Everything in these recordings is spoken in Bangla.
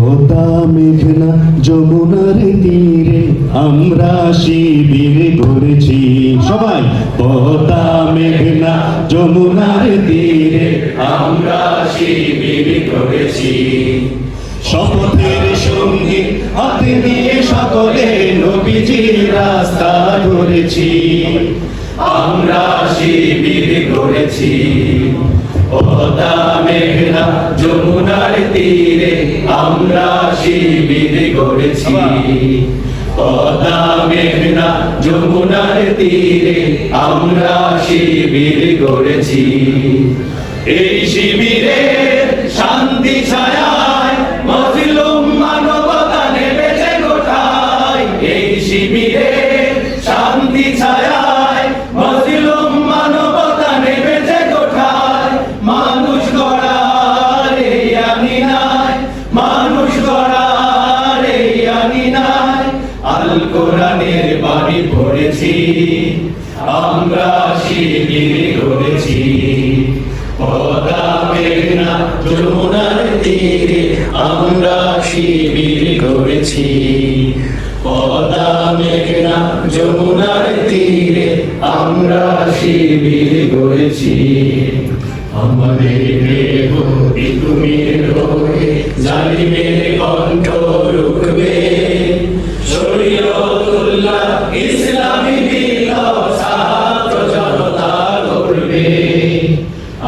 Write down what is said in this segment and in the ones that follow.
পদা মেঘনা যমুনার তীরে আমরা শিবির করেছি। সবাই পদা মেঘনা যমুনার তীরে আমরা শিবির করেছি। শপথের সঙ্গে হাতে নিয়ে সকলে নবীজি রাস্তা ধরেছি। আমরা শিবির করেছি। পদা মেঘনা যমুনার তীরে আমরা শিবির করেছি। পদা মেঘনা যমুনার তীরে আমরা শিবির করেছি। এই শিবিরে কোরআনের বাড়ি পড়েছি আমরা শিবির করেছি। মেঘনা যমুনার তীরে আমরা শিবির করেছি। পদা মেঘনা যমুনার তীরে আমরা শিবির করেছি। আমাদের তুমি রোহে কণ্ঠ রুখবে। শরীয়তুল্লাহ ইসলামী বিপ্লব ছাত্র জনতা করবে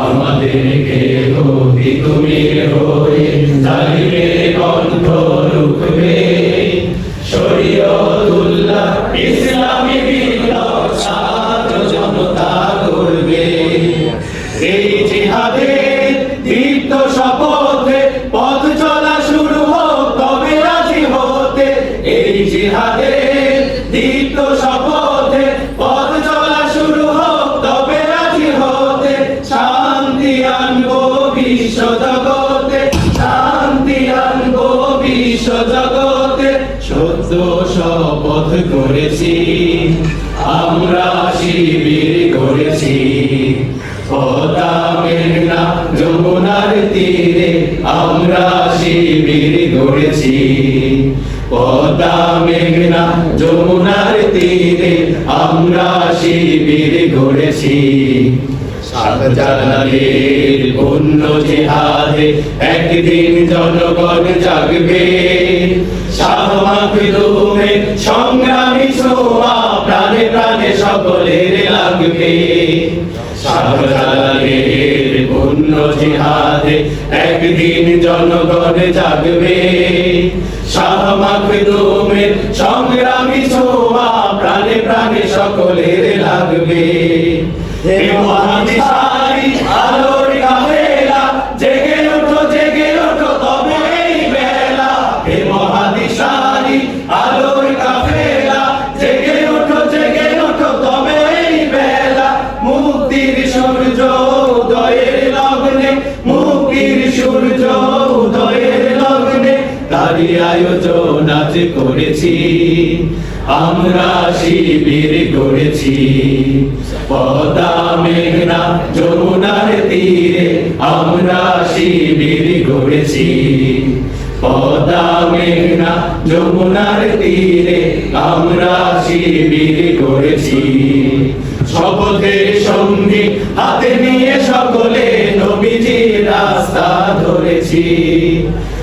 আমাদেরকে হবি তুমি হয়ে সত্য শপথ করেছি। আমরা শিবির করেছি। মেঘনা যমুনার তীরে আমরা শিবির গড়েছি পদা মেঘনা যমুনার তীরে আমরা শিবির গড়েছি শাহজালালের পুণ্য জিহাদে একদিন জনগণ জাগবে। শাহ মাকদুমের সংগ্রামী ছোঁয়া প্রাণে প্রাণে সকলের লাগবে। শাহজালালের পুণ্য জিহাদে একদিন জনগণ জাগবে। শাহ সংগ্রামী ছোঁয়া প্রাণে প্রাণে সকলের লাগবে। হে তারি আয়োজন আজ করেছি। আমরা শিবির করেছি। পদা মেঘনা যমুনার তীরে আমরা শিবির করেছি। পদা মেঘনা যমুনার তীরে আমরা শিবির করেছি। শপথের সঙ্গী হাতে নিয়ে সকলে নবীজির রাস্তা ধরেছি।